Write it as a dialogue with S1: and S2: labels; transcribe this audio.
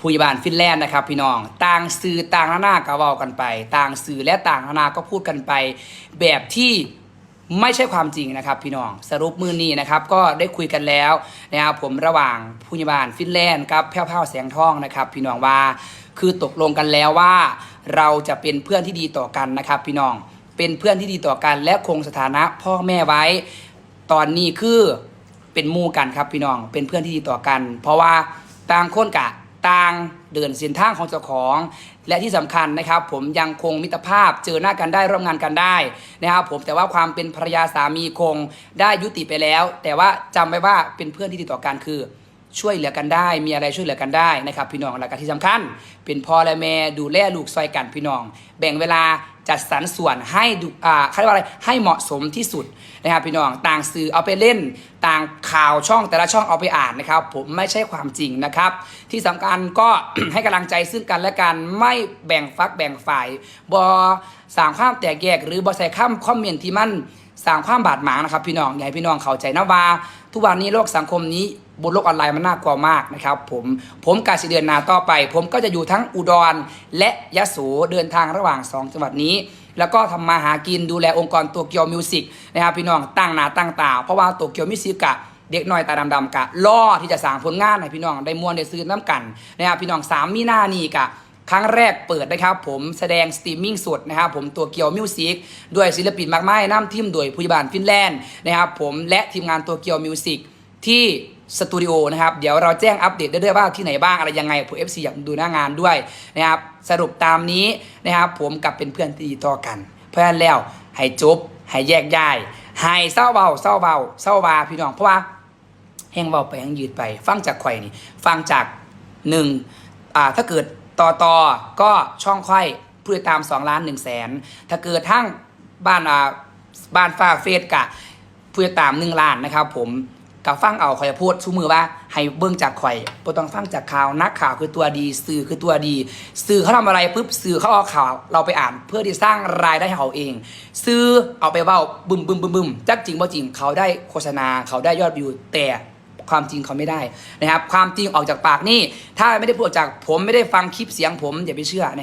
S1: ผู้ใหญ่บ้านฟินแลนด์นะครับ พี่น้องต่างสื่อต่างนานาก็ว้ากันไป ต่างสื่อและต่างนานาก็พูดกันไป แบบที่ไม่ใช่ความจริงนะครับ พี่น้องสรุปมือนี้นะครับ ก็ได้คุยกันแล้วนะครับผมระหว่างผู้ใหญ่บ้านฟินแลนด์กับแพ้วเผาแสงทองนะครับ พี่น้องว่าคือตกลงกันแล้วว่า เราจะเป็นเพื่อนที่ดีต่อกันนะครับ พี่น้องเป็นเพื่อนที่ดีต่อกัน และคงสถานะพ่อแม่ไว้ ตอนนี้คือเป็นมู่กันครับพี่น้องเป็นเพื่อนที่ดีต่อกัน เพราะว่า ต่างคนกะต่างเดินเส้นทางของเจ้าของ และที่สำคัญนะครับ ผมยังคงมิตรภาพเจอหน้ากันได้ร่วมงานกันได้นะครับ ผมแต่ว่าความเป็นภรรยาสามีคงได้ยุติไปแล้ว แต่ว่าจำไว้ว่าเป็นเพื่อนที่ดีต่อกันคือ ช่วยเหลือกันได้ มีอะไรช่วยเหลือกันได้นะครับ พี่น้องและก็ที่สำคัญ เป็นพ่อและแม่ดูแลลูกซอยกันพี่น้อง แบ่งเวลาจัดสรรส่วนให้ดูอ่าเขาเรียกว่าอะไรให้เหมาะสมที่สุดนะครับพี่น้องต่างสื่อเอาไปเล่น ต่างข่าวช่องแต่ละช่องเอาไปอ่านนะครับ ผมไม่ใช่ความจริงนะครับ ที่สำคัญก็ให้กำลังใจซึ่งกันและกันไม่แบ่งฟักแบ่งฝ่ายบอสางความแตกแยก หรือบอใส่ข้ามคอมเมนที่มันสร้างความบาดหมางนะครับพี่น้องอยากให้พี่น้องเข้าใจนะว่า ทุกวันนี้โลกสังคมนี้ บนโลกออนไลน์มันน่ากลัวมากนะครับผมผมกาสิเดือนนาต่อไป ผมก็จะอยู่ทั้งอุดร และยะโสเดินทางระหว่าง 2 จังหวัดนี้ แล้วก็ทำมาหากินดูแลองค์กรตัวเกียวมิวสิกนะครับพี่น้องตั้งหนาตั้งตา เพราะว่าตัวเกียวมิวสิกกะเด็กน้อยตาดำๆกะล่อที่จะสร้างผลงานให้พี่น้องได้มวนได้ซื้อน้ำกันนะครับพี่น้องสามมีหน้านี่กะครั้งแรกเปิดนะครับผมแสดงสตรีมมิ่งสดนะครับผมตัวเกียวมิวสิกด้วยศิลปินมากมายน้ำทีมโดยผู้บานฟินแลนด์นะครับผมและทีมงานตัวเกียวมิวสิก ที่สตูดิโอนะครับ เดี๋ยวเราแจ้งอัปเดตได้ด้วยว่าที่ไหนบ้างอะไรยังไงผมเอฟซีอยากดูหน้างานด้วยนะครับสรุปตามนี้นะครับผมกับเป็นเพื่อนที่ดีต่อกัน เพราะฉะนั้นแล้วให้จบให้แยกย้ายให้เศร้าเบาเศร้าเบาเศร้าบาพี่น้องเพราะว่าแห้งเบาไปแห้งยืดไป ฟังจากไข่นี่ ฟังจากหนึ่งอ่าถ้าเกิดต่อต่อก็ช่องค่อยผู้ติดตาม2ล้าน1แสนถ้าเกิดทั้งบ้านอ่าบ้านฟ้าเฟสกะผู้ติดตาม1ล้านนะครับผม กับฟังเอาข่อยพูดชูมือว่า ให้เบิ้องจากข่อยบ่ต้องฟังจากข่าวนักข่าวคือตัวดี สื่อคือตัวดี สื่อเขาทำอะไรปุ๊บสื่อเขาเอาข่าว เราไปอ่านเพื่อที่สร้างรายได้ให้เขาเอง ซื้อเอาไปเบ้าบึมบึมบึมบึมจักจริงบ่จริงเขาได้โฆษณาเขาได้ยอดวิวแต่ความจริงเขาไม่ได้นะครับ ความจริงออกจากปากนี่ถ้าไม่ได้พูดจากผมไม่ได้ฟังคลิปเสียงผมอย่าไปเชื่อนะ